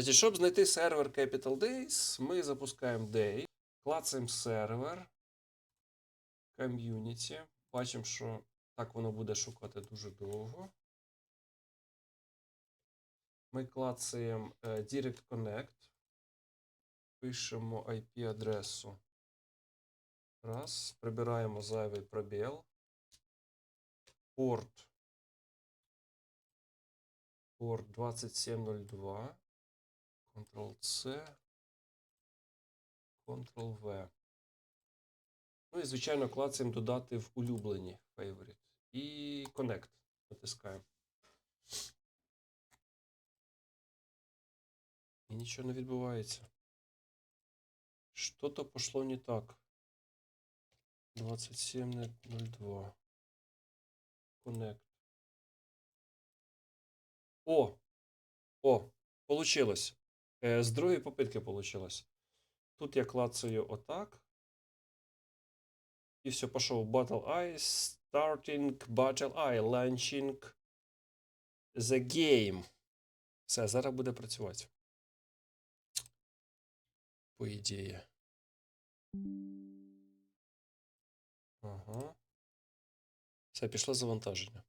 Значить, щоб знайти сервер Capital Days, ми запускаємо Day, клацаємо сервер, ком'юніті. Бачимо, що так воно буде шукати дуже довго. Ми клацаємо е, Direct Connect. Пишемо IP-адресу. Раз. Прибираємо зайвий пробіл. Порт. Порт 2702. Ctrl-C. Ctrl-V. Ну і, звичайно, клацаємо додати в улюблені favorite. І Connect натискаємо. І нічого не відбувається. Что-то пошло не так. 27.02. Connect. О! О! Получилось. Е, з другої попитки получилось. Тут я клацаю отак. І все, пішов Battle Eye, Starting Battle Eye, Launching the Game. Все, зараз буде працювати. По ідеї. Ага. Все, пішло завантаження.